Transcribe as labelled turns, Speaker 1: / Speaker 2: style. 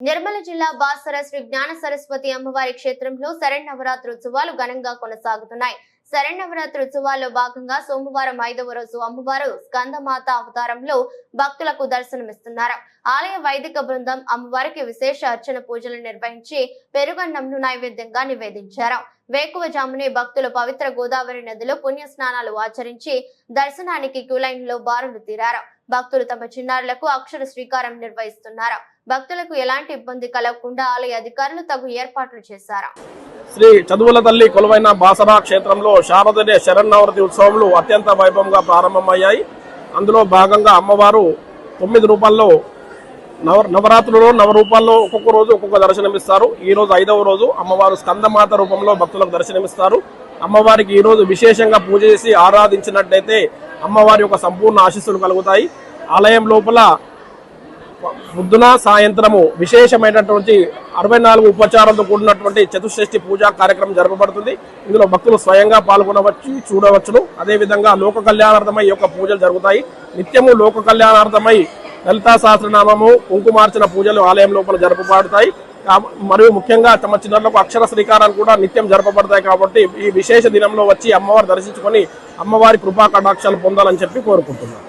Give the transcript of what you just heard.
Speaker 1: నిర్మల జిల్లా బాసర శ్రీ జ్ఞాన సరస్వతి అమ్మవారి క్షేత్రంలో శరణవరాత్రి ఉత్సవాలు ఘనంగా కొనసాగుతున్నాయి. శరణవరాత్రి ఉత్సవాల్లో భాగంగా సోమవారం ఐదవ రోజు అమ్మవారు స్కందమాత అవతారంలో భక్తులకు దర్శనమిస్తున్నారు. ఆలయ వైదిక బృందం అమ్మవారికి విశేష అర్చన పూజలు నిర్వహించి పెరుగన్నంను నైవేద్యంగా నివేదించారు. వేకువజామునే భక్తులు పవిత్ర గోదావరి నదిలో పుణ్య స్నానాలు ఆచరించి దర్శనానికి క్యూలైన్లో బారులు తీరారు. భక్తులు తమ చిన్నారులకు అక్షర శ్రీకారం నిర్వహిస్తున్నారు? భక్తులకు ఎలాంటి ఇబ్బంది కలగకుండా ఆలయ అధికారులు తగు ఏర్పాట్లు చేశారు?
Speaker 2: శ్రీ చదువుల తల్లి కొలువైన బాసరా క్షేత్రంలో శారదనే శరన్నవరతి ఉత్సవములు అత్యంత వైభవంగా ప్రారంభమయ్యాయి. అందులో భాగంగా అమ్మవారు తొమ్మిది రూపాల్లో నవ నవరాత్రులలో నవ రూపాల్లో ఒక్కొక్క రోజు ఒక్కొక్క దర్శనమిస్తారు. ఈ రోజు ఐదవ రోజు అమ్మవారు స్కందమాత రూపంలో భక్తులకు దర్శనమిస్తారు. అమ్మవారికి ఈరోజు విశేషంగా పూజ చేసి ఆరాధించినట్లయితే అమ్మవారి యొక్క సంపూర్ణ ఆశీస్సులు కలుగుతాయి. ఆలయం లోపల ముద్దున సాయంత్రము విశేషమైనటువంటి అరవై నాలుగు ఉపచారాలతో కూడినటువంటి చతుషష్ఠి పూజా కార్యక్రమం జరపబడుతుంది. ఇందులో భక్తులు స్వయంగా పాల్గొనవచ్చు చూడవచ్చును. అదేవిధంగా లోక కళ్యాణార్థమై యొక్క పూజలు జరుగుతాయి. నిత్యము లోక కళ్యాణార్థమై లలితా సహస్రనామము కుంకుమార్చన పూజలు ఆలయం లోపల జరపబడతాయి. మరియు ముఖ్యంగా తమ చిన్నలకు అక్షర శ్రీకారాలు కూడా నిత్యం జరపబడతాయి కాబట్టి ఈ విశేష దినంలో వచ్చి అమ్మవారు దర్శించుకొని అమ్మవారి కృపా కటాక్షాలు పొందాలని చెప్పి కోరుకుంటున్నాను